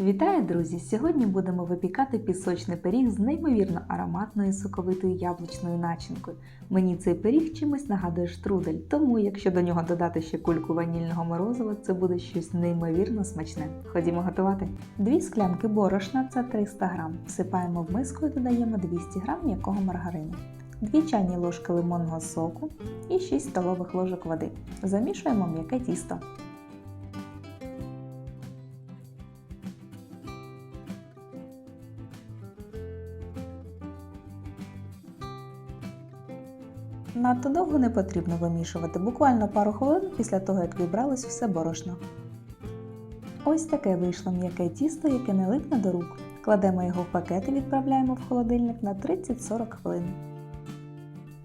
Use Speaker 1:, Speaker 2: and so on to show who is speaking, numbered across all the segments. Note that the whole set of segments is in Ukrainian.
Speaker 1: Вітаю, друзі! Сьогодні будемо випікати пісочний пиріг з неймовірно ароматною соковитою яблучною начинкою. Мені цей пиріг чимось нагадує штрудель, тому якщо до нього додати ще кульку ванільного морозива, це буде щось неймовірно смачне. Ходімо готувати. Дві склянки борошна це 300 г. Всипаємо в миску і додаємо 200 г м'якого маргарину. 2 чайні ложки лимонного соку і 6 столових ложок води. Замішуємо м'яке тісто. Надто довго не потрібно вимішувати, буквально пару хвилин після того, як вібралось все борошно. Ось таке вийшло м'яке тісто, яке не липне до рук. Кладемо його в пакет і відправляємо в холодильник на 30-40 хвилин.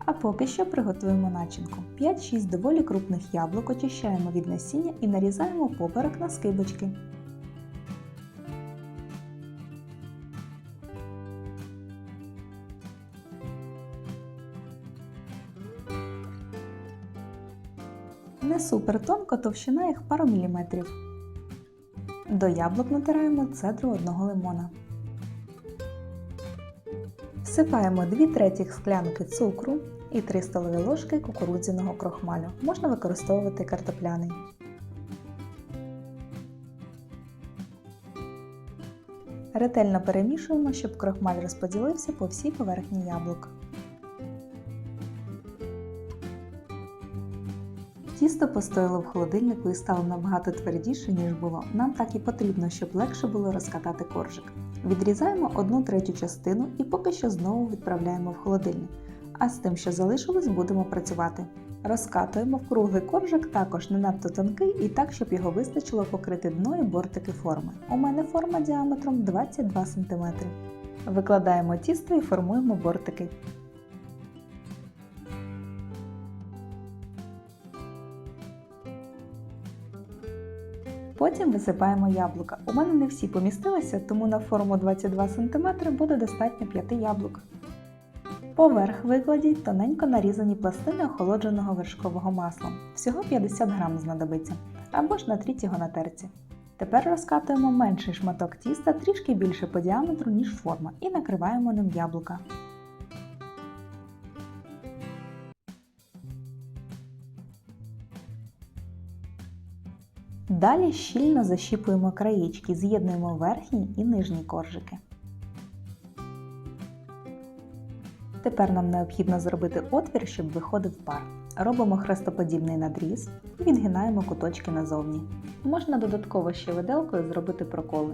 Speaker 1: А поки що приготуємо начинку. 5-6 доволі крупних яблук очищаємо від насіння і нарізаємо поперек на скибочки. Не супер тонко, товщина їх пару міліметрів. До яблук натираємо цедру одного лимона. Всипаємо 2 третіх склянки цукру і 3 столові ложки кукурудзяного крохмалю. Можна використовувати картопляний. Ретельно перемішуємо, щоб крохмаль розподілився по всій поверхні яблук. Тісто постояло в холодильнику і стало набагато твердіше, ніж було. Нам так і потрібно, щоб легше було розкатати коржик. Відрізаємо одну третю частину і поки що знову відправляємо в холодильник. А з тим, що залишилось, будемо працювати. Розкатуємо в круглий коржик, також не надто тонкий і так, щоб його вистачило покрити дно і бортики форми. У мене форма діаметром 22 см. Викладаємо тісто і формуємо бортики. Потім висипаємо яблука. У мене не всі помістилися, тому на форму 22 см буде достатньо 5 яблук. Поверх викладіть тоненько нарізані пластини охолодженого вершкового масла. Всього 50 г знадобиться, або ж натріть його на терці. Тепер розкатуємо менший шматок тіста трішки більше по діаметру, ніж форма, і накриваємо ним яблука. Далі щільно защіпуємо краєчки, з'єднуємо верхні і нижні коржики. Тепер нам необхідно зробити отвір, щоб виходив пар. Робимо хрестоподібний надріз і відгинаємо куточки назовні. Можна додатково ще виделкою зробити проколи.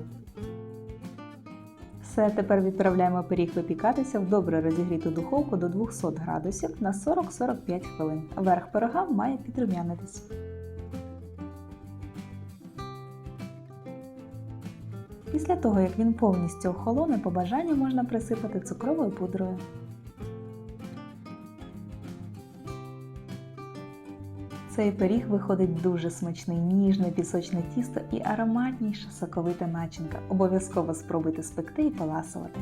Speaker 1: Все, тепер відправляємо пиріг випікатися в добре розігріту духовку до 200 градусів на 40-45 хвилин. Верх пирога має підрумянитись. Після того, як він повністю охолоне, по бажанню можна присипати цукровою пудрою. Цей пиріг виходить дуже смачний, ніжне пісочне тісто і ароматніша соковита начинка. Обов'язково спробуйте спекти і поласувати.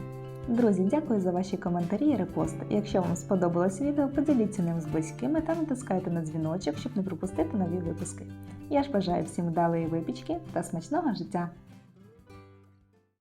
Speaker 1: Друзі, дякую за ваші коментарі і репости. Якщо вам сподобалось відео, поділіться ним з близькими та натискайте на дзвіночок, щоб не пропустити нові випуски. Я ж бажаю всім вдалої випічки та смачного життя!